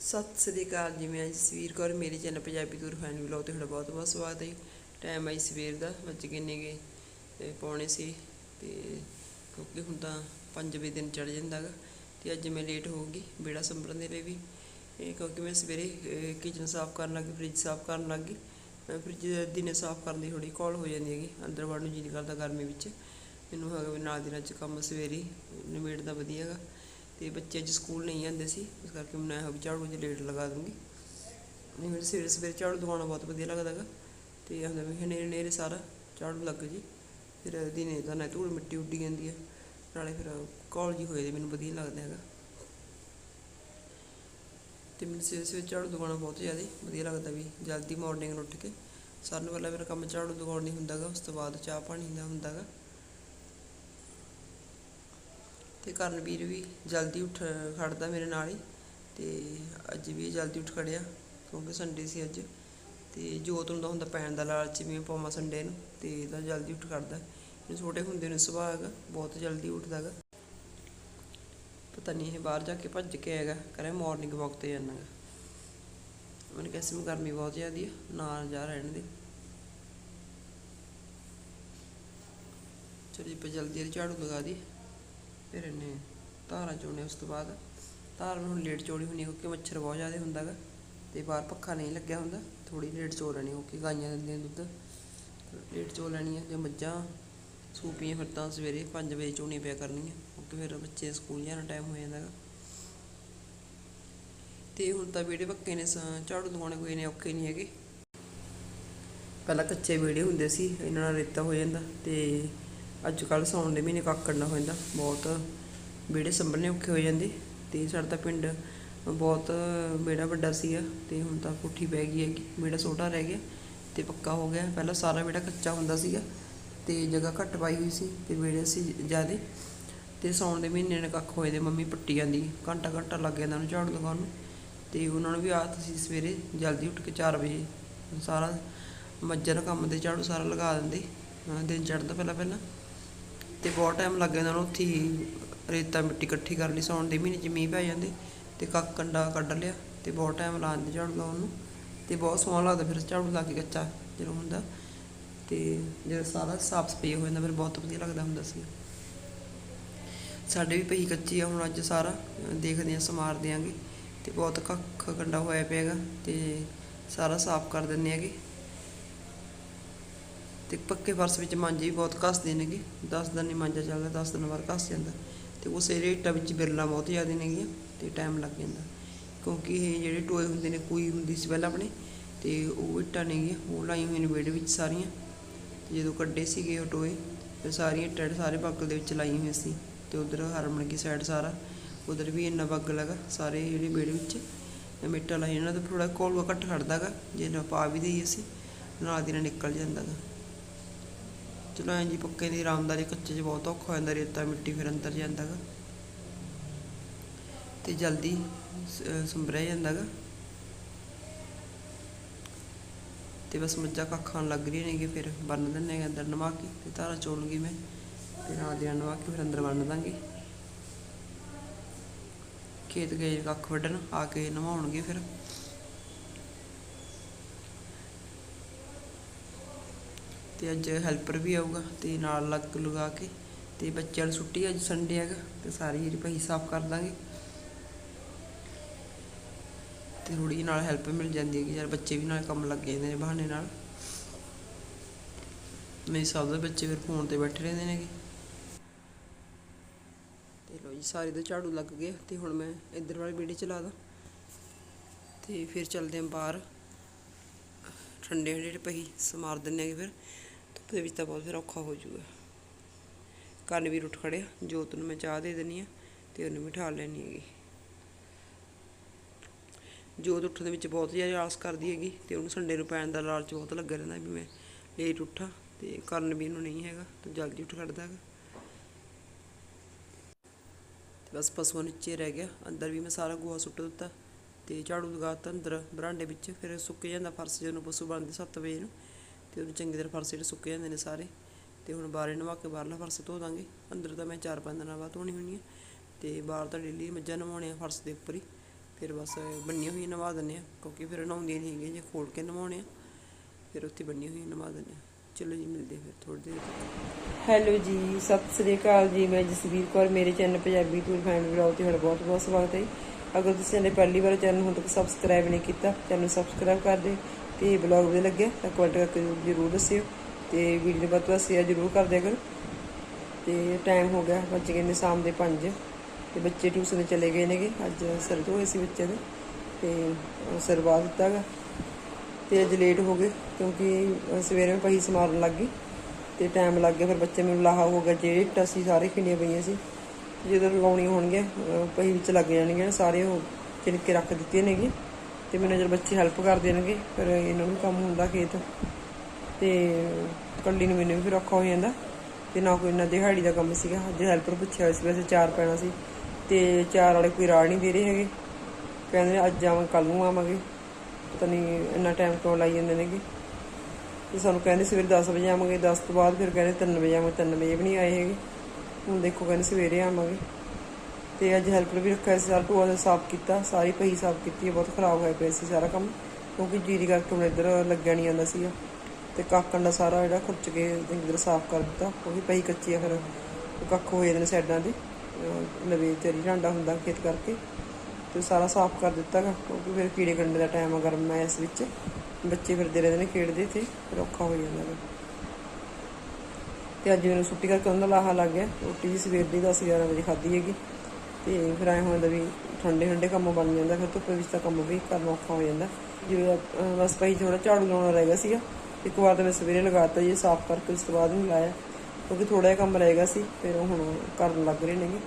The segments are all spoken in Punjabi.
ਸਤਿ ਸ੍ਰੀ ਅਕਾਲ ਜੀ, ਮੈਂ ਜਸਵੀਰ ਕੌਰ, ਮੇਰੇ channel Punjabi tour fan vlog ਤੇ ਤੁਹਾਡਾ ਬਹੁਤ ਬਹੁਤ ਸਵਾਗਤ ਹੈ। ਟਾਈਮ ਆਈ ਸਵੇਰ ਦਾ, ਵੱਜ ਗਏ ਨੇਗੇ ਪੌਣੇ ਸੀ ਤੇ ਕਿਉਂਕਿ ਹੁਣ ਤਾਂ 5 ਵਜੇ ਦਿਨ ਚੜ ਜਾਂਦਾ ਗਾ ਤੇ ਅੱਜ ਮੈਂ ਲੇਟ ਹੋ ਗਈ ਬੇੜਾ ਸੰਭਰਨ ਦੇ ਲਈ ਵੀ। ਇਹ ਕਿਉਂਕਿ ਮੈਂ ਸਵੇਰੇ ਕਿਚਨ ਸਾਫ਼ ਕਰਨ ਲੱਗੀ ਫ੍ਰਿਜ ਸਾਫ਼ ਕਰਨ ਲੱਗੀ। ਫ੍ਰਿਜ ਦਿਨੇ ਸਾਫ਼ ਕਰਨ ਦੀ ਥੋੜੀ ਕੋਲ ਹੋ ਜਾਂਦੀ ਹੈਗੀ, ਅੰਦਰ ਵੜਨ ਨੂੰ ਜੀ ਨਹੀਂ ਕਰਦਾ ਗਰਮੀ ਵਿੱਚ। ਮੈਨੂੰ ਹੈਗਾ ਵੀ ਨਾਲ ਦੀ ਨਾਲ ਚ ਕੰਮ ਸਵੇਰੇ ਨਿਬੇੜਦਾ ਵਧੀਆ ਗਾ। ਤੇ ਬੱਚੇ ਅੱਜ ਸਕੂਲ ਨਹੀਂ ਜਾਂਦੇ ਸੀ, ਇਸ ਕਰਕੇ ਮੈਂ ਇਹੋ ਵੀ ਝਾੜੂ ਜਿਹਾ ਲੇਟ ਲਗਾ ਦੂੰਗੀ। ਨਹੀਂ, ਮੈਨੂੰ ਸਵੇਰੇ ਸਵੇਰੇ ਝਾੜੂ ਦਵਾਉਣਾ ਬਹੁਤ ਵਧੀਆ ਲੱਗਦਾ ਗਾ। ਤੇ ਆਉਂਦਾ ਵੀ ਹਨੇਰੇ ਹਨੇਰੇ ਸਾਰਾ ਝਾੜੂ ਲੱਗ ਜੀ। ਫਿਰ ਦਿਨੇ ਤਾਂ ਨਾ ਧੂੜ ਮਿੱਟੀ ਉੱਡੀ ਜਾਂਦੀ ਹੈ ਨਾਲੇ ਫਿਰ ਕਾਲ ਜੀ ਹੋਏ ਦੇ ਮੈਨੂੰ ਵਧੀਆ ਲੱਗਦਾ ਹੈਗਾ। ਤੇ ਮੈਨੂੰ ਸਵੇਰੇ ਸਵੇਰੇ ਝਾੜੂ ਦਵਾਉਣਾ ਬਹੁਤ ਜ਼ਿਆਦਾ ਵਧੀਆ ਲੱਗਦਾ ਵੀ ਜਲਦੀ ਮਾਰਨਿੰਗ ਉੱਠ ਕੇ। ਸਾਰਿਆਂ ਨੂੰ ਪਹਿਲਾਂ ਮੇਰਾ ਕੰਮ ਝਾੜੂ ਦਵਾਉਣ ਨਹੀਂ ਹੁੰਦਾ ਗਾ, ਉਸ ਤੋਂ ਬਾਅਦ ਚਾਹ ਪਾਣੀ ਦਾ ਹੁੰਦਾ ਗਾ ਤੇ ਕਰਨਵੀਰ ਵੀ ਜਲਦੀ ਉੱਠ ਖੜਦਾ ਮੇਰੇ ਨਾਲ ਹੀ ਤੇ ਅੱਜ ਵੀ ਜਲਦੀ ਉੱਠ ਖੜਿਆ, ਕਿਉਂਕਿ ਸੰਡੇ ਸੀ ਅੱਜ ਤੇ ਜੋਤ ਨੂੰ ਤਾਂ ਹੁੰਦਾ ਪੈਣ ਦਾ ਲਾਲਚ ਵੀ ਮੈਂ ਪਾਵਾਂ ਸੰਡੇ ਨੂੰ ਤੇ ਇਹਦਾ ਜਲਦੀ ਉੱਠ ਖੜਦਾ। ਇਹ ਛੋਟੇ ਹੁੰਦੇ ਨੂੰ ਸੁਭਾਅ ਹੈਗਾ, ਬਹੁਤ ਜਲਦੀ ਉੱਠਦਾ ਹੈਗਾ। ਪਤਾ ਨਹੀਂ ਇਹ ਬਾਹਰ ਜਾ ਕੇ ਭੱਜ ਕੇ ਆਏਗਾ ਕਰੇ ਮਾਰਨਿੰਗ ਵਾਕ ਤੇ ਜਾਣਾ ਗਾ ਮੈਨੂੰ ਕਹਿੰਦਾ ਸੀ ਗਰਮੀ ਬਹੁਤ ਜ਼ਿਆਦੀ ਹੈ ਨਾ ਜਾ ਰਹਿਣ ਦੇ। ਚਲੀ ਪੇ ਜਲਦੀ ਜਲਦੀ ਝਾੜੂ ਲਗਾ ਦੀ ਫਿਰ ਇਹਨੇ ਧਾਰਾਂ ਚੋਣੇ, ਉਸ ਤੋਂ ਬਾਅਦ ਧਾਰ ਨੂੰ ਹੁਣ ਲੇਟ ਚੋੜੀ ਹੁੰਦੀ ਕਿਉਂਕਿ ਮੱਛਰ ਬਹੁਤ ਜ਼ਿਆਦਾ ਹੁੰਦਾ ਗਾ ਤੇ ਬਾਹਰ ਪੱਖਾ ਨਹੀਂ ਲੱਗਿਆ ਹੁੰਦਾ ਥੋੜੀ ਲੇਟ ਚੋ ਲੈਣੀ ਕਿਉਂਕਿ ਗਾਈਆਂ ਦਿੰਦੀਆਂ ਦੁੱਧ ਲੇਟ ਚੋ ਲੈਣੀ ਹੈ ਜੇ ਮੱਝਾਂ ਸੂਪੀਆਂ ਫਿਰ ਤਾਂ ਸਵੇਰੇ 5 ਵਜੇ ਚੋਣੀ ਪਿਆ ਕਰਨੀਆਂ, ਕਿਉਂਕਿ ਫਿਰ ਬੱਚੇ ਸਕੂਲ ਜਾਣ ਟਾਈਮ ਹੋ ਜਾਂਦਾ ਗਾ। ਤੇ ਹੁਣ ਤਾਂ ਵਿਹੜੇ ਪੱਕੇ ਨੇ, ਸ- ਝਾੜੂ ਲਗਾਉਣੇ ਕੋਈ ਨੇ, ਔਖੇ ਨਹੀਂ ਹੈਗੇ। ਪਹਿਲਾਂ ਕੱਚੇ ਵਿਹੜੇ ਹੁੰਦੇ ਸੀ, ਇਹਨਾਂ ਨਾਲ ਰੇਤਾ ਹੋ ਜਾਂਦਾ ਤੇ ਅੱਜ ਕੱਲ ਸਾਉਣ ਦੇ ਮਹੀਨੇ ਕੱਖ ਕੱਢਣਾ ਹੋ ਜਾਂਦਾ ਬਹੁਤ ਵਿਹੜੇ ਸੰਭਲਣੇ ਔਖੇ ਹੋ ਜਾਂਦੇ ਤੇ ਸਾਡਾ ਤਾਂ ਪਿੰਡ ਬਹੁਤ ਵਿਹੜਾ ਵੱਡਾ ਸੀਗਾ ਤੇ ਹੁਣ ਤਾਂ ਕੋਠੀ ਪੈ ਗਈ ਹੈਗੀ, ਵਿਹੜਾ ਛੋਟਾ ਰਹਿ ਗਿਆ ਤੇ ਪੱਕਾ ਹੋ ਗਿਆ, ਪਹਿਲਾਂ ਸਾਰਾ ਵਿਹੜਾ ਕੱਚਾ ਹੁੰਦਾ ਸੀਗਾ ਤੇ ਜਗ੍ਹਾ ਘੱਟ ਪਾਈ ਹੋਈ ਸੀ ਤੇ ਵਿਹੜੇ ਸੀ ਜ਼ਿਆਦੇ ਤੇ ਸਾਉਣ ਦੇ ਮਹੀਨੇ ਨੇ ਕੱਖ ਹੋਏ ਦੇ ਮੰਮੀ ਪੱਟੀ ਜਾਂਦੀ, ਘੰਟਾ ਘੰਟਾ ਲੱਗ ਜਾਂਦਾ ਉਹਨੂੰ ਝਾੜੂ ਲਗਾਉਣ ਨੂੰ ਤੇ ਉਹਨਾਂ ਨੂੰ ਵੀ ਆਦਤ ਸੀ ਸਵੇਰੇ ਜਲਦੀ ਉੱਠ ਕੇ 4 ਵਜੇ ਸਾਰਾ ਮੱਝਾਂ ਦਾ ਕੰਮ ਦੇ ਝਾੜੂ ਸਾਰਾ ਲਗਾ ਦਿੰਦੇ ਦਿਨ ਚੜ੍ਹਦਾ ਪਹਿਲਾਂ ਪਹਿਲਾਂ ਤੇ ਬਹੁਤ ਟਾਈਮ ਲੱਗ ਜਾਂਦਾ ਉਹਨੂੰ ਉੱਥੇ ਹੀ, ਰੇਤਾ ਮਿੱਟੀ ਇਕੱਠੀ ਕਰ ਲਈ, ਸਾਉਣ ਦੇ ਮਹੀਨੇ ਚ ਮੀਂਹ ਪੈ ਜਾਂਦੇ, ਤੇ ਕੱਖ ਕੰਡਾ ਕੱਢ ਲਿਆ, ਤੇ ਬਹੁਤ ਟਾਈਮ ਲਾ ਦਿੰਦੇ ਝਾੜੂ ਲਾਉਣ ਨੂੰ, ਤੇ ਬਹੁਤ ਸੋਹਣਾ ਲੱਗਦਾ ਫਿਰ ਝਾੜੂ ਲਾ ਕੇ ਕੱਚਾ ਜਦੋਂ ਹੁੰਦਾ, ਤੇ ਜਦੋਂ ਸਾਰਾ ਸਾਫ਼ ਸਫ਼ਾਈ ਹੋ ਜਾਂਦਾ ਫਿਰ ਬਹੁਤ ਵਧੀਆ ਲੱਗਦਾ ਹੁੰਦਾ ਸੀ। ਸਾਡੇ ਵੀ ਪਹੀ ਕੱਚੀ ਆ, ਹੁਣ ਅੱਜ ਸਾਰਾ, ਦੇਖਦੇ ਆ ਸਮਾਰ ਦਿਆਂਗੇ, ਤੇ ਬਹੁਤ ਕੱਖ ਕੰਡਾ ਹੋਇਆ ਪਿਆਗਾ ਤੇ ਸਾਰਾ ਸਾਫ਼ ਕਰ ਦਿੰਦੇ ਹੈਗੇ। ਤੇ ਪੱਕੇ ਫਰਸ਼ ਵਿੱਚ ਮਾਂਜੇ ਵੀ ਬਹੁਤ ਘਸਦੇ ਨੇਗੇ। 10 ਦਿਨ ਨਹੀਂ ਮਾਂਜਾ ਚੱਲਦਾ 10 ਦਿਨ ਬਾਅਦ ਘਸ ਜਾਂਦਾ। ਤੇ ਉਸੇ ਰੇਟਾਂ ਵਿੱਚ ਬਿਰਲਾ ਬਹੁਤ ਜ਼ਿਆਦਾ ਨੇਗੀਆਂ ਤੇ ਟਾਈਮ ਲੱਗ ਜਾਂਦਾ। ਕਿਉਂਕਿ ਇਹ ਜਿਹੜੇ ਟੋਏ ਹੁੰਦੇ ਨੇ, ਕੋਈ ਹੁੰਦੀ ਸੀ ਪਹਿਲਾਂ ਆਪਣੇ, ਤੇ ਉਹ ਇੱਟਾਂ ਨੇਗੀਆਂ, ਉਹ ਲਾਈ ਹੋਈਆਂ ਨੇ ਵਿਹੜੇ ਵਿੱਚ ਸਾਰੀਆਂ। ਤੇ ਜਦੋਂ ਕੱਢੇ ਸੀਗੇ ਉਹ ਟੋਏ ਤੇ ਸਾਰੀਆਂ ਟੈਡ ਸਾਰੇ ਬੱਗਲ ਦੇ ਵਿੱਚ ਲਾਈ ਹੋਈਆਂ ਸੀ। ਤੇ ਉਧਰ ਹਰਮਨ ਕੀ ਸਾਈਡ ਸਾਰਾ, ਉਧਰ ਵੀ ਇੰਨਾ ਬੱਗਲ ਹੈਗਾ, ਸਾਰੇ ਜਿਹੜੇ ਵਿਹੜੇ ਵਿੱਚ। ਮਿੱਟਾ ਲਾਈ ਇਹਨਾਂ ਦਾ ਥੋੜਾ ਕੋਲਵਾ ਘੱਟ ਖੜਦਾਗਾ ਜੇ ਨਾ ਪਾ ਵੀ ਦਈਏ ਅਸੀਂ, ਨਾਲ ਦੀ ਨਾਲ ਨਿਕਲ ਜਾਂਦਾਗਾ ਚਲੋ ਐਂ ਜੀ ਪੱਕੇ ਦੀ ਆਰਾਮਦਾਰੀ ਕੱਚੇ 'ਚ ਬਹੁਤ ਔਖਾ ਹੋ ਜਾਂਦਾ, ਰੇਤਾ ਮਿੱਟੀ ਫਿਰ ਅੰਦਰ ਜਾਂਦਾ ਗਾ। ਤੇ ਜਲਦੀ ਸ- ਜਾਂਦਾ ਗਾ। ਤੇ ਬਸ ਮੱਝਾਂ ਕੱਖ ਖਾਣ ਲੱਗ ਰਹੀਆਂ ਨੇਗੇ ਫਿਰ ਬੰਨ ਦਿੰਨੇ ਆ ਅੰਦਰ ਨਵਾ ਕੇ, ਤੇ ਧਾਰਾ ਚੋਲੂਗੀ ਮੈਂ, ਤੇ ਨਾਲ ਦੀ ਨਵਾ ਕੇ ਫਿਰ ਅੰਦਰ ਬੰਨ ਦਾਂਗੇ। ਖੇਤ ਗਏ ਕੱਖ ਵੱਢਣ, ਆ ਕੇ ਨਵਾਉਣਗੇ ਫਿਰ। ਤੇ ਅੱਜ ਹੈਲਪਰ ਵੀ ਆਊਗਾ ਤੇ ਨਾਲ ਲੱਗ ਲਗਾ ਕੇ ਤੇ ਬੱਚਿਆਂ ਨੂੰ ਛੁੱਟੀ ਅੱਜ ਸੰਡੇ ਹੈਗਾ ਤੇ ਸਾਰੀ ਜਿਹੜੀ ਪਈ ਸਾਫ਼ ਕਰ ਦਾਂਗੇ। ਤੇ ਥੋੜੀ ਨਾਲ ਹੈਲਪ ਮਿਲ ਜਾਂਦੀ ਹੈ ਕਿ ਯਾਰ ਬੱਚੇ ਵੀ ਨਾਲ ਕੰਮ ਲੱਗ ਜਾਂਦੇ ਨੇ ਬਹਾਨੇ ਨਾਲ। ਨਹੀਂ ਸਭ ਦੇ ਬੱਚੇ ਫਿਰ ਫੋਨ ਤੇ ਬੈਠੇ ਰਹਿੰਦੇ ਨੇਗੇ। ਤੇ ਲੋ ਜੀ, ਸਾਰੇ ਦੇ ਝਾੜੂ ਲੱਗ ਗਏ ਤੇ ਹੁਣ ਮੈਂ ਇੱਧਰ ਵਾਲੀ ਵੀਡੀਓ ਚਲਾ ਦਾਂ। ਤੇ ਫਿਰ ਚੱਲਦੇ ਆਂ ਬਾਹਰ। ਠੰਡੇ ਠੰਡੇ ਪਈ ਸਮਾਰ ਦਿੰਨੇ ਆਗੇ ਫਿਰ। ਉਹਦੇ ਵਿੱਚ ਤਾਂ ਬਹੁਤ ਫਿਰ ਔਖਾ ਹੋ ਜੂਗਾ ਕੰਨ ਵੀ ਉੱਠ ਖੜਿਆ ਜੋਤ ਨੂੰ ਮੈਂ ਚਾਹ ਦੇ ਦੇਣੀ ਆ ਤੇ ਉਹਨੂੰ ਵੀ ਬਿਠਾ ਲੈਣੀ ਹੈਗੀ। ਜੋਤ ਉੱਠਣ ਦੇ ਵਿੱਚ ਬਹੁਤ ਜ਼ਿਆਦਾ ਆਸ ਕਰਦੀ ਹੈਗੀ ਤੇ ਉਹਨੂੰ ਸੰਡੇ ਨੂੰ ਪੈਣ ਦਾ ਲਾਲਚ ਬਹੁਤ ਲੱਗਾ ਰਹਿੰਦਾ ਵੀ ਮੈਂ ਲੇਟ ਉੱਠਾਂ ਤੇ ਕਰਨ ਵੀ ਇਹਨੂੰ ਨਹੀਂ ਹੈਗਾ, ਤੇ ਜਲਦੀ ਉੱਠ ਖੜਦਾ ਹੈਗਾ। ਤੇ ਬਸ ਪਸ਼ੂਆਂ ਨੀਚੇ ਰਹਿ ਗਿਆ, ਅੰਦਰ ਵੀ ਮੈਂ ਸਾਰਾ ਗੋਹਾ ਸੁੱਟ ਦਿੱਤਾ ਤੇ ਝਾੜੂ ਲਗਾਤਾ ਅੰਦਰ ਬਰਾਂਡੇ ਵਿੱਚ, ਫਿਰ ਸੁੱਕ ਜਾਂਦਾ ਫਰਸ਼ ਜਦੋਂ ਪਸ਼ੂ ਬਣਦੇ 7 ਵਜੇ ਨੂੰ। ਤੇ ਉਹਨੂੰ ਚੰਗੀ ਤਰ੍ਹਾਂ ਫਰਸ਼ ਜਿਹੜੇ ਸੁੱਕੇ ਜਾਂਦੇ ਨੇ ਸਾਰੇ, ਤੇ ਹੁਣ ਬਾਹਰੇ ਨਵਾ ਕੇ ਬਾਹਰਲਾ ਫਰਸ਼ ਧੋ ਦਾਂਗੇ। ਅੰਦਰ ਤਾਂ ਮੈਂ 4-5 ਦਿਨਾਂ ਬਾਅਦ ਧੋਣੀ ਹੋਣੀ ਹੈ। ਤੇ ਬਾਹਰ ਤਾਂ ਡੇਲੀ ਮੱਝਾਂ ਨਵਾਉਣੀਆਂ ਫਰਸ਼ ਦੇ ਉੱਪਰ ਹੀ। ਫਿਰ ਬਸ ਬੰਨੀਆਂ ਹੋਈਆਂ ਨਵਾ ਦਿੰਦੇ ਆ ਕਿਉਂਕਿ ਫਿਰ ਨਹਾਉਂਦੀਆਂ ਨਹੀਂ ਹੈਗੀਆਂ, ਜੇ ਖੋਲ ਕੇ ਨਵਾਉਣੇ ਆ, ਫਿਰ ਉੱਥੇ ਬੰਨੀਆਂ ਹੋਈਆਂ ਨਵਾ ਦਿੰਦੇ ਆ ਚਲੋ ਜੀ, ਮਿਲਦੇ ਫਿਰ ਥੋੜੀ ਦੇਰ ਹੈਲੋ ਜੀ, ਸਤਿ ਸ੍ਰੀ ਅਕਾਲ ਜੀ। ਮੈਂ ਜਸਵੀਰ ਕੌਰ, ਮੇਰੇ channel Punjabi tour family vlog ਤੇ ਤੁਹਾਡਾ ਬਹੁਤ ਬਹੁਤ ਸਵਾਗਤ ਹੈ। ਅਗਰ ਤੁਸੀਂ ਸਾਡੇ ਪਹਿਲੀ ਵਾਰ ਚੈਨਲ ਹੁਣ ਤੱਕ ਸਬਸਕ੍ਰਾਈਬ ਨਹੀਂ ਕੀਤਾ, ਚੈਨਲ ਸਬਸਕ੍ਰਾਈਬ ਕਰ ਦਿਓ। ਤੇ ਬਲੌਗ ਵਧੀਆ ਲੱਗਿਆ ਤਾਂ ਕਮੈਂਟ ਕਰਕੇ ਜ਼ਰੂਰ ਦੱਸਿਓ ਤੇ ਵੀਡੀਓ ਵੱਧ ਤੋਂ ਵੱਧ ਸ਼ੇਅਰ ਜ਼ਰੂਰ ਕਰ ਦਿਆ ਕਰੋ। ਤੇ ਟਾਈਮ ਹੋ ਗਿਆ ਬੱਚੇ ਕਹਿੰਦੇ ਸ਼ਾਮ ਦੇ 5 ਤੇ ਬੱਚੇ ਟਿਊਸ਼ਨ ਚਲੇ ਗਏ ਨੇਗੇ, ਅੱਜ ਸਿਰ ਹੋਏ ਸੀ ਬੱਚੇ ਦੇ ਤੇ ਸਿਰ ਬਾਹ ਦਿੱਤਾ ਗਾ। ਤੇ ਅੱਜ ਲੇਟ ਹੋ ਗਏ ਕਿਉਂਕਿ ਸਵੇਰੇ ਮੈਂ ਪਹੀ ਸਮਾਰਨ ਲੱਗ ਗਈ ਤੇ ਟਾਈਮ ਲੱਗ ਗਿਆ, ਫਿਰ ਬੱਚੇ ਮੈਨੂੰ ਲਾਹਾ ਹੋ ਗਿਆ ਜਿਹੜੇ ਇੱਟਾਂ ਸੀ ਸਾਰੇ ਖਿੰਡੀਆਂ ਪਈਆਂ ਸੀ। ਜਦੋਂ ਲਗਾਉਣੀਆਂ ਹੋਣਗੀਆਂ ਪਹੀ ਵਿੱਚ ਲੱਗ ਜਾਣਗੀਆਂ, ਸਾਰੇ ਉਹ ਚਿਣਕੇ ਰੱਖ ਦਿੱਤੀਆਂ ਨੇਗੀਆਂ ਤੇ ਮੈਨੂੰ ਜਦ ਬੱਚੇ ਹੈਲਪ ਕਰ ਦੇਣਗੇ ਫਿਰ ਇਹਨਾਂ ਨੂੰ ਕੰਮ ਹੁੰਦਾ ਖੇਤ। ਤੇ ਕੱਲੀ ਨੂੰ ਮੈਨੂੰ ਵੀ ਫਿਰ ਔਖਾ ਹੋ ਜਾਂਦਾ। ਤੇ ਨਾ ਕੋਈ ਨਾ ਦਿਹਾੜੀ ਦਾ ਕੰਮ ਸੀਗਾ। ਅੱਜ ਹੈਲਪਰ ਪੁੱਛਿਆ ਹੋਇਆ ਸੀ, ਵੈਸੇ ਚਾਰ ਪੈਣਾ ਸੀ। ਤੇ ਚਾਰ ਵਾਲੇ ਕੋਈ ਰਾਹ ਨਹੀਂ ਦੇ ਰਹੇ ਹੈਗੇ। ਕਹਿੰਦੇ ਅੱਜ ਆਵਾਂ ਕੱਲ ਨੂੰ ਆਵਾਂਗੇ। ਪਤਾ ਨਹੀਂ ਇੰਨਾ ਟਾਈਮ ਕਿਉਂ ਲਾਈ ਜਾਂਦੇ ਨੇਗੇ। ਤੇ ਸਾਨੂੰ ਕਹਿੰਦੇ ਸਵੇਰੇ 10 ਵਜੇ ਆਵਾਂਗੇ। 10 ਤੋਂ ਬਾਅਦ ਫਿਰ ਕਹਿੰਦੇ 3 ਵਜੇ ਆਵਾਂਗੇ। 3 ਵਜੇ ਵੀ ਨਹੀਂ ਆਏ ਹੈਗੇ। ਹੁਣ ਦੇਖੋ ਕਹਿੰਦੇ ਸਵੇਰੇ ਆਵਾਂਗੇ। ਤੇ ਅੱਜ ਹੈਲਪਰ ਵੀ ਰੱਖਿਆ ਸੀ, ਸਾਰਾ ਟੋਆ ਸਾਫ਼ ਕੀਤਾ, ਸਾਰੀ ਪਹੀ ਸਾਫ਼ ਕੀਤੀ ਹੈ, ਬਹੁਤ ਖਰਾਬ ਹੋਇਆ ਪਿਆ ਸੀ ਸਾਰਾ ਕੰਮ, ਕਿਉਂਕਿ ਜੀਰੀ ਕਰਕੇ ਹੁਣ ਇੱਧਰ ਲੱਗਿਆ ਨਹੀਂ ਆਉਂਦਾ ਸੀਗਾ। ਤੇ ਕਾਕਣ ਦਾ ਸਾਰਾ ਜਿਹੜਾ ਖੁਰਚ ਕੇ ਇੱਧਰ ਸਾਫ਼ ਕਰ ਦਿੱਤਾ, ਉਹ ਵੀ ਪਹੀ ਕੱਚੀ ਆ ਫਿਰ ਕੱਖ ਹੋ ਜਾਂਦੇ ਨੇ ਸਾਈਡਾਂ ਦੇ ਲਵੇ ਤੇਰੀ ਢਾਂਡਾ ਹੁੰਦਾ ਖੇਤ ਕਰਕੇ, ਤੇ ਸਾਰਾ ਸਾਫ਼ ਕਰ ਦਿੱਤਾ ਗਾ ਕਿਉਂਕਿ ਫਿਰ ਕੀੜੇ ਕੰਡੇ ਦਾ ਟਾਈਮ ਆ ਗਰਮ ਹੈ ਇਸ ਵਿੱਚ, ਬੱਚੇ ਫਿਰਦੇ ਰਹਿੰਦੇ ਨੇ ਖੇਡਦੇ ਤੇ ਫਿਰ ਔਖਾ ਹੋ ਜਾਂਦਾ ਗਾ। ਤੇ ਅੱਜ ਮੈਨੂੰ ਛੁੱਟੀ ਕਰਕੇ ਉਹਨਾਂ ਦਾ ਲਾਹਾ ਲੱਗ ਗਿਆ, ਰੋਟੀ ਵੀ ਸਵੇਰ ਦੀ 10 11 ਵਜੇ ਖਾਧੀ ਹੈਗੀ। ਤੇ ਫਿਰ ਐਂ ਹੁੰਦਾ ਵੀ ਠੰਡੇ ਠੰਡੇ ਕੰਮ ਬਣ ਜਾਂਦਾ, ਫਿਰ ਧੁੱਪੇ ਵਿੱਚ ਤਾਂ ਕੰਮ ਵੀ ਕਰਨਾ ਔਖਾ ਹੋ ਜਾਂਦਾ। ਜਿਵੇਂ ਬਸ ਭਾਈ ਥੋੜਾ ਝਾੜੂ ਲਾਉਣਾ ਰਹਿ ਗਿਆ ਸੀਗਾ, ਇੱਕ ਵਾਰ ਤਾਂ ਮੈਂ ਸਵੇਰੇ ਲਗਾਤਾ ਜੀ, ਸਾਫ਼ ਕਰਕੇ ਉਸ ਤੋਂ ਬਾਅਦ ਨਹੀਂ ਲਾਇਆ, ਕਿਉਂਕਿ ਥੋੜਾ ਜਿਹਾ ਕੰਮ ਰਹਿ ਗਿਆ ਸੀ, ਫਿਰ ਉਹ ਹੁਣ ਕਰਨ ਲੱਗ ਰਹੇ ਨੇਗੇ।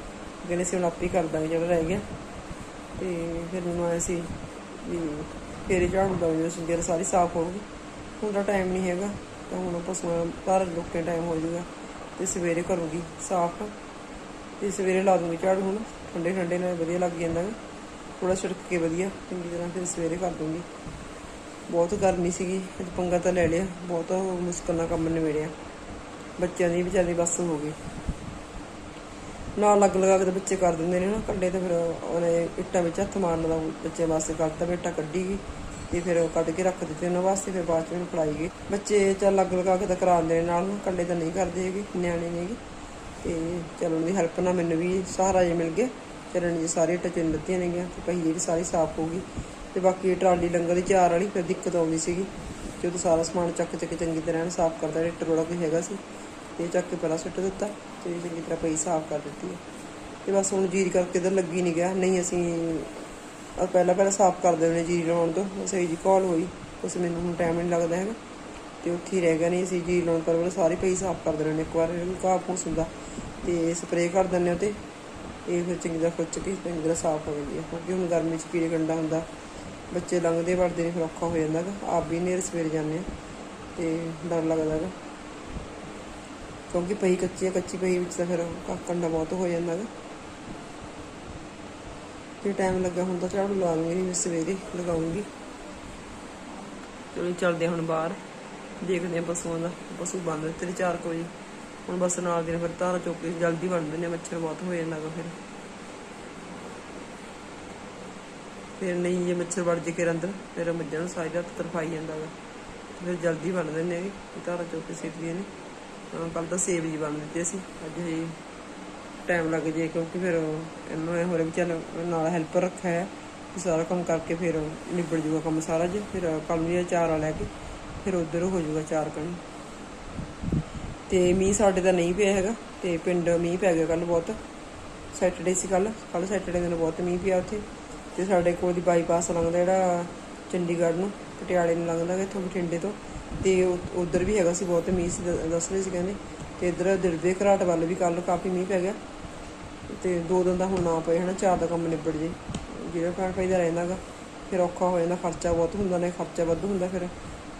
ਕਹਿੰਦੇ ਸੀ ਹੁਣ ਆਪੇ ਕਰ ਦਾਂਗੇ ਜਿਹੜਾ ਰਹਿ ਗਿਆ। ਤੇ ਫਿਰ ਮੈਨੂੰ ਆਇਆ ਸੀ ਵੀ ਫੇਰੇ ਝਾੜੂ ਲਾਉਂਦੇ ਸੀ ਜਦ ਸਾਰੀ ਸਾਫ਼ ਹੋਊਗੀ। ਹੁਣ ਤਾਂ ਟਾਈਮ ਨਹੀਂ ਹੈਗਾ, ਤਾਂ ਹੁਣ ਪਸ਼ੂਆਂ ਘਰ ਲੋਕੇ ਟਾਈਮ ਹੋ ਜਾਊਗਾ। ਤੇ ਸਵੇਰੇ ਕਰੂਗੀ ਸਾਫ਼। ਤੇ ਸਵੇਰੇ ਲਾ ਦੂੰਗੀ ਝਾੜੂ ਹੁਣ। ਠੰਡੇ ਠੰਡੇ ਨਾਲ ਵਧੀਆ ਲੱਗ ਜਾਂਦਾ ਥੋੜਾ ਛਿੜਕ ਕੇ ਵਧੀਆ, ਚੰਗੀ ਤਰ੍ਹਾਂ ਫਿਰ ਸਵੇਰੇ ਕਰ ਦੂੰਗੀ। ਬਹੁਤ ਗਰਮੀ ਸੀਗੀ, ਅੱਜ ਪੰਗਾ ਤਾਂ ਲੈ ਲਿਆ, ਬਹੁਤ ਮੁਸ਼ਕਲ ਨਾਲ ਕੰਮ ਨਿਬੇੜਿਆ। ਬੱਚਿਆਂ ਦੀ ਵਿਚਾਰੀ ਬੱਸ ਹੋ ਗਈ। ਨਾਲ ਲੱਗ ਲਗਾ ਕੇ ਤਾਂ ਬੱਚੇ ਕਰ ਦਿੰਦੇ ਨੇ ਨਾ, ਕੱਢੇ ਤੇ ਫਿਰ ਉਹਨੇ ਇੱਟਾਂ ਵਿੱਚ ਹੱਥ ਮਾਰਨ ਦਾ ਬੱਚੇ ਵਾਸਤੇ ਕਰਤਾ ਬੇਟਾ ਕੱਢੀ ਗਈ। ਤੇ ਫਿਰ ਉਹ ਕੱਢ ਕੇ ਰੱਖ ਦਿੱਤੇ ਉਹਨਾਂ ਵਾਸਤੇ, ਫਿਰ ਬਾਅਦ ਚ ਮੈਨੂੰ ਫੜਾਈ ਗਈ। ਬੱਚੇ ਚੱਲ ਲੱਗ ਲਗਾ ਕੇ ਤਾਂ ਕਰਾਉਂਦੇ ਨੇ ਨਾਲ ਕੱਲੇ ਤਾਂ ਨਹੀਂ ਕਰਦੇ ਹੈਗੇ, ਨਿਆਣੇ ਨੇਗੇ ਤੇ ਚਲੋ ਦੀ ਹੈਲਪ ਨਾਲ ਮੈਨੂੰ ਵੀ ਸਹਾਰਾ ਜੇ ਮਿਲ ਗਿਆ। ਚੱਲਣ ਜੀ ਸਾਰੇ ਇੱਟਾਂ ਚੁਣ ਦਿੱਤੀਆਂ ਨੇਗੀਆਂ ਤੇ ਪਹੀਏ ਵੀ ਸਾਰੀ ਸਾਫ਼ ਹੋ ਗਈ। ਤੇ ਬਾਕੀ ਟਰਾਲੀ ਲੰਗਰ ਦੀ ਚਾਰ ਵਾਲੀ ਫਿਰ ਦਿੱਕਤ ਆਉਂਦੀ ਸੀਗੀ ਜਦੋਂ ਸਾਰਾ ਸਮਾਨ ਚੱਕ ਚੱਕ ਚੰਗੀ ਤਰ੍ਹਾਂ ਸਾਫ਼ ਕਰਦਾ। ਰੇਟ ਰੋੜਾ ਕੋਈ ਹੈਗਾ ਸੀ, ਤੇ ਚੱਕ ਕੇ ਪਹਿਲਾਂ ਸੁੱਟ ਦਿੱਤਾ ਤੇ ਚੰਗੀ ਤਰ੍ਹਾਂ ਪਈ ਸਾਫ਼ ਕਰ ਦਿੱਤੀ ਹੈ। ਤੇ ਬਸ ਹੁਣ ਜੀਰੀ ਕਰਕੇ ਇਧਰ ਲੱਗੀ ਨਹੀਂ ਗਿਆ। ਨਹੀਂ ਅਸੀਂ ਪਹਿਲਾਂ ਪਹਿਲਾਂ ਸਾਫ਼ ਕਰਦੇ ਹੁੰਦੇ ਜੀਰੀ ਲਾਉਣ ਤੋਂ। ਬਸ ਇਹ ਜੀ ਕਾਲ ਹੋਈ, ਉਸ ਮੈਨੂੰ ਹੁਣ ਟਾਈਮ ਨਹੀਂ ਲੱਗਦਾ ਹੈਗਾ। ਤੇ ਉੱਥੇ ਰਹਿ ਗਿਆ ਨਹੀਂ ਅਸੀਂ ਜੀ ਲਾਉਣ ਪਰ ਵੇਲੇ ਸਾਰੀ ਪਈ ਸਾਫ਼ ਕਰ ਦਿੰਦੇ ਨੇ, ਇੱਕ ਵਾਰ ਘਾਹ ਫੂਸ ਹੁੰਦਾ ਤੇ ਸਪਰੇਅ ਕਰ ਦਿੰਦੇ ਉਹ ਤੇ ਇਹ ਫਿਰ ਚੰਗੀ ਤਰ੍ਹਾਂ ਖੁੱਚ ਕੇ ਚੰਗੀ ਤਰ੍ਹਾਂ ਸਾਫ਼ ਹੋ ਜਾਂਦੀ ਹੈ, ਕਿਉਂਕਿ ਹੁਣ ਗਰਮੀ 'ਚ ਕੀੜੇ ਗੰਡਾ ਹੁੰਦਾ, ਬੱਚੇ ਲੰਘਦੇ ਵੜਦੇ ਨੇ ਫਿਰ ਔਖਾ ਹੋ ਜਾਂਦਾ ਗਾ ਆਪ ਵੀ ਨੇਰ ਸਵੇਰ ਜਾਂਦੇ ਆ ਤੇ ਡਰ ਲੱਗਦਾ ਗਾ ਕਿਉਂਕਿ ਪਈ ਕੱਚੀ ਹੈ, ਕੱਚੀ ਪਈ ਵਿੱਚ ਤਾਂ ਫਿਰ ਕੰਡਾ ਬਹੁਤ ਹੋ ਜਾਂਦਾ ਗਾ ਜੇ ਟਾਈਮ ਲੱਗਾ ਹੁਣ ਤਾਂ ਝਾੜੂ ਲਾ ਸਵੇਰੇ ਲਗਾਉਂਗੀ। ਚਲੋ ਚੱਲਦੇ ਹੁਣ ਬਾਹਰ। ਦੇਖਦੇ ਹਾਂ ਪਸ਼ੂਆਂ ਦਾ, ਪਸ਼ੂ ਬੰਦ ਦਿੱਤੇ ਨੇ 4 ਵਜੇ ਹੁਣ ਬਸ ਨਾਲ ਦੇ ਫਿਰ ਧਾਰਾ ਚੁੱਕ ਕੇ ਜਲਦੀ ਬਣਦੇ ਨੇ ਮੱਛਰ ਬਹੁਤ ਹੋ ਜਾਂਦਾ ਗਾ ਫਿਰ। ਫਿਰ ਨਹੀਂ, ਜੇ ਮੱਛਰ ਵੜ ਜੇ ਕੇ ਅੰਦਰ, ਫਿਰ ਮੱਝਾਂ ਨੂੰ ਸਾਰੀ ਰਾਤ ਤਰਫਾਈ ਜਾਂਦਾ ਗਾ ਫਿਰ ਜਲਦੀ ਬਣਦੇ ਨੇ ਧਾਰਾ ਚੁੱਕ ਕੇ ਸਿੱਟਦੀਆਂ ਨੇ। ਕੱਲ ਤਾਂ ਸੇਬ ਜੀ ਬਣ ਦਿੱਤੇ ਸੀ, ਅੱਜ ਇਹ ਟਾਈਮ ਲੱਗ ਜੇ ਕਿਉਂਕਿ ਫਿਰ ਇਹਨੂੰ ਇਹ ਹੋਰੇ ਵੀ ਚੱਲ ਨਾਲ ਹੈਲਪਰ ਰੱਖਿਆ ਹੈ ਸਾਰਾ ਕੰਮ ਕਰਕੇ ਫਿਰ ਨਿਬੜ ਜੂਗਾ ਕੰਮ ਸਾਰਾ ਜੇ ਫਿਰ ਕੱਲ ਨੂੰ ਇਹ ਚਾਰਾ ਲੈ ਕੇ। ਫਿਰ ਉਧਰ ਹੋ ਜੂਗਾ ਚਾਰ ਕਣੀ। ਤੇ ਮੀਂਹ ਸਾਡੇ ਤਾਂ ਨਹੀਂ ਪਿਆ ਹੈਗਾ, ਤੇ ਪਿੰਡ ਮੀਂਹ ਪੈ ਗਿਆ ਕੱਲ ਬਹੁਤ। ਸੈਟਰਡੇ ਸੀ ਕੱਲ ਕੱਲ ਸੈਟਰਡੇ ਦਿਨ ਬਹੁਤ ਮੀਂਹ ਪਿਆ ਉੱਥੇ। ਤੇ ਸਾਡੇ ਕੋਲ ਦੀ ਬਾਈਪਾਸ ਲੰਘਦਾ ਜਿਹੜਾ ਚੰਡੀਗੜ੍ਹ ਨੂੰ, ਪਟਿਆਲੇ ਨੂੰ ਲੰਘਦਾ ਗਾ ਇੱਥੋਂ ਬਠਿੰਡੇ ਤੋਂ। ਤੇ ਉਧਰ ਵੀ ਹੈਗਾ ਸੀ ਬਹੁਤ ਮੀਂਹ ਸੀ ਦੱਸ ਰਹੇ ਸੀ ਕਹਿੰਦੇ। ਤੇ ਇਧਰ ਦਿਲਵੇ ਘਰਾਟ ਵੱਲ ਵੀ ਕੱਲ ਕਾਫੀ ਮੀਂਹ ਪੈ ਗਿਆ। ਤੇ ਦੋ ਦਿਨ ਦਾ ਹੁਣ ਨਾ ਪਏ ਹਨਾ, ਚਾਰ ਦਾ ਕੰਮ ਨਿਬੜ ਜੇ। ਜਿਹੜਾ ਘਰ ਪੈਦਾ ਰਹਿੰਦਾਗਾ ਫਿਰ ਔਖਾ ਹੋ ਜਾਂਦਾ, ਖਰਚਾ ਬਹੁਤ ਹੁੰਦਾ ਨੇ ਖਰਚਾ ਵੱਧ ਹੁੰਦਾ ਫਿਰ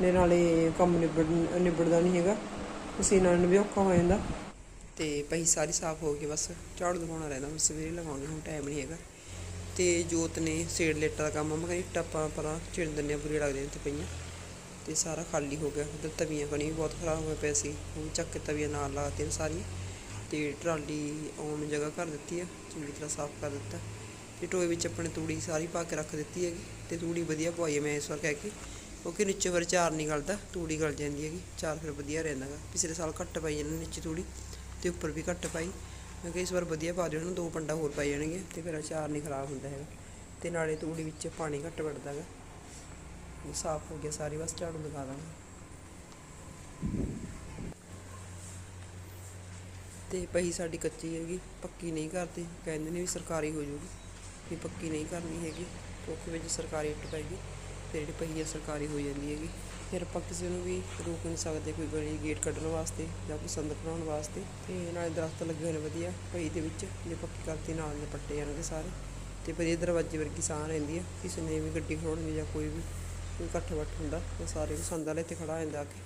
ਨੇ ਨਾਲੇ ਕੰਮ ਨਿਬੜ, ਨਿਬੜਦਾ ਨਹੀਂ ਹੈਗਾ ਪਸੀਨਾ ਨਾਲ ਵੀ ਔਖਾ ਹੋ ਜਾਂਦਾ। ਤੇ ਪਈ ਸਾਰੀ ਸਾਫ਼ ਹੋ ਗਈ, ਬਸ ਝਾੜੂ ਲਗਾਉਣਾ ਰਹਿੰਦਾ ਹੁਣ ਸਵੇਰੇ ਲਗਾਉਣੀ, ਹੁਣ ਟਾਈਮ ਨਹੀਂ ਹੈਗਾ। ਤੇ ਜੋਤ ਨੇ ਸੇੜ ਲੇਟਾ ਦਾ ਕੰਮ, ਮੈਂ ਕਹਿੰਦੀ ਟੱਪਾਂ ਪਰਾਂ ਚਿਣ ਦਿੰਦੇ ਆ ਲੱਗਦੇ ਲੱਗਦੀਆਂ ਤੇ ਪਈਆਂ। ਤੇ ਸਾਰਾ ਖਾਲੀ ਹੋ ਗਿਆ, ਉਧਰ ਤਵੀਆਂ ਕਣੀ ਵੀ ਬਹੁਤ ਖਰਾਬ ਹੋਏ ਪਏ ਸੀ ਉਹ ਚੱਕ ਕੇ ਤਵੀਆਂ ਨਾਲ ਲਾਤੀਆਂ ਸਾਰੀਆਂ। ਤੇ ਟਰਾਲੀ ਆਉਣ ਜਗ੍ਹਾ ਕਰ ਦਿੱਤੀ ਆ, ਚੰਗੀ ਤਰ੍ਹਾਂ ਸਾਫ਼ ਕਰ ਦਿੱਤਾ। ਤੇ ਟੋਏ ਵਿੱਚ ਆਪਣੇ ਤੂੜੀ ਸਾਰੀ ਪਾ ਕੇ ਰੱਖ ਦਿੱਤੀ ਹੈਗੀ ਤੇ ਤੂੜੀ ਵਧੀਆ ਪਵਾਈ ਹੈ ਮੈਂ ਇਸ ਵਾਰ ਕਹਿ ਕੇ, ਕਿਉਂਕਿ ਨੀਚੇ ਫਿਰ ਚਾਰ ਨਹੀਂ ਗਲਦਾ, ਤੂੜੀ ਗਲ ਜਾਂਦੀ ਹੈਗੀ, ਚਾਰ ਫਿਰ ਵਧੀਆ ਰਹਿੰਦਾ ਗਾ। ਪਿਛਲੇ ਸਾਲ ਘੱਟ ਪਾਈ ਇਹਨਾਂ ਨੀਚੇ ਤੂੜੀ ਤੇ ਉੱਪਰ ਵੀ ਘੱਟ ਪਾਈ। ਮੈਂ ਕਿਹਾ ਇਸ ਵਾਰ ਵਧੀਆ ਪਾ ਦਿਓ, ਇਹਨਾਂ ਨੂੰ ਦੋ ਪੰਡਾ ਹੋਰ ਪਾਈ ਜਾਣਗੇ ਤੇ ਫਿਰ ਚਾਰ ਨਹੀਂ ਖਰਾਬ ਹੁੰਦਾ ਹੈਗਾ। ਤੇ ਨਾਲੇ ਤੂੜੀ ਵਿੱਚ ਪਾਣੀ ਘੱਟ ਵੜਦਾ ਹੈਗਾ ਇਹ ਸਾਫ਼ ਹੋ ਗਿਆ, ਸਾਰੀ ਬਸ ਝਾੜੂ ਲਗਾ ਦਾਂਗੇ। ਤੇ ਪਹੀ ਸਾਡੀ ਕੱਚੀ ਹੈਗੀ, ਪੱਕੀ ਨਹੀਂ ਕਰਦੇ, ਕਹਿੰਦੇ ਨੇ ਵੀ ਸਰਕਾਰੀ ਹੋ ਜਾਊਗੀ। ਵੀ ਪੱਕੀ ਨਹੀਂ ਕਰਨੀ ਹੈਗੀ, ਕਿਉਂਕਿ ਵਿੱਚ ਸਰਕਾਰੀ ਇੱਟ ਪੈਗੀ ਫਿਰ ਜਿਹੜੀ ਪਹੀ ਹੈ ਸਰਕਾਰੀ ਹੋ ਜਾਂਦੀ ਹੈਗੀ। ਫਿਰ ਆਪਾਂ ਕਿਸੇ ਨੂੰ ਵੀ ਰੋਕ ਨਹੀਂ ਸਕਦੇ ਕੋਈ ਗਲੀ ਗੇਟ ਕੱਢਣ ਵਾਸਤੇ ਜਾਂ ਕੋਈ ਸੰਦ ਬਣਾਉਣ ਵਾਸਤੇ, ਤੇ ਨਾਲੇ ਦਰਖਤ ਲੱਗੇ ਹੋਏ ਨੇ ਵਧੀਆ ਪਹੀ ਦੇ ਵਿੱਚ, ਜੇ ਪੱਕੀ ਕਰਤੀ ਨਾਲ ਦੇ ਪੱਟੇ ਜਾਣਗੇ ਸਾਰੇ। ਤੇ ਵਧੀਆ ਦਰਵਾਜ਼ੇ ਵਰਗੀ ਸਾਹ ਰਹਿੰਦੀ ਆ, ਕਿਸੇ ਨੇ ਵੀ ਗੱਡੀ ਖੜਾਉਣੀ ਜਾਂ ਕੋਈ ਵੀ ਕੋਈ ਇਕੱਠ ਵੱਠ ਹੁੰਦਾ ਤਾਂ ਸਾਰੇ ਨੂੰ ਸੰਦ ਵਾਲੇ ਤੇ ਖੜਾ ਹੋ ਜਾਂਦਾ ਆ ਕੇ।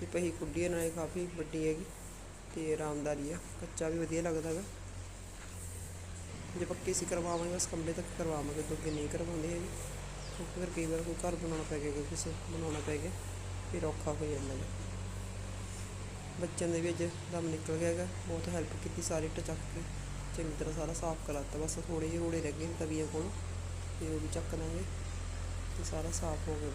ਤੇ ਪਹੀ ਕੁੱਡੀ ਹੈ ਨਾਲੇ ਕਾਫੀ ਵੱਡੀ ਹੈਗੀ, ਤੇ ਆਰਾਮਦਾਰੀ ਆ, ਕੱਚਾ ਵੀ ਵਧੀਆ ਲੱਗਦਾ ਹੈਗਾ। ਜੇ ਪੱਕੇ ਸੀ ਕਰਵਾਵਾਂਗੇ, ਬਸ ਕਮਰੇ ਤੱਕ ਕਰਵਾਵਾਂਗੇ ਤੋਂ ਅੱਗੇ ਨਹੀਂ ਕਰਵਾਉਂਦੇ ਹੈਗੇ। ਕਿਉਂਕਿ ਫਿਰ ਕਈ ਵਾਰ ਕੋਈ ਘਰ ਬਣਾਉਣਾ ਪੈ ਗਿਆ, ਕੋਈ ਕਿਸੇ ਬਣਾਉਣਾ ਪੈ ਗਿਆ, ਫਿਰ ਔਖਾ ਹੋ ਜਾਂਦਾ ਹੈ ਬੱਚਿਆਂ ਦੇ ਵੀ ਅੱਜ ਦਮ ਨਿਕਲ ਗਿਆ ਹੈਗਾ, ਬਹੁਤ ਹੈਲਪ ਕੀਤੀ ਸਾਰੀ ਟਚੱਕ ਕੇ, ਚੰਗੀ ਤਰ੍ਹਾਂ ਸਾਰਾ ਸਾਫ਼ ਕਰਾਤਾ, ਬਸ ਥੋੜੇ ਜਿਹੇ ਰੋੜੇ ਰਹਿ ਗਏ ਨੇ ਤਵੀਆਂ ਕੋਲ, ਤੇ ਉਹ ਵੀ ਚੱਕ ਲਾਂਗੇ ਤੇ ਸਾਰਾ ਸਾਫ਼ ਹੋ ਗਿਆ।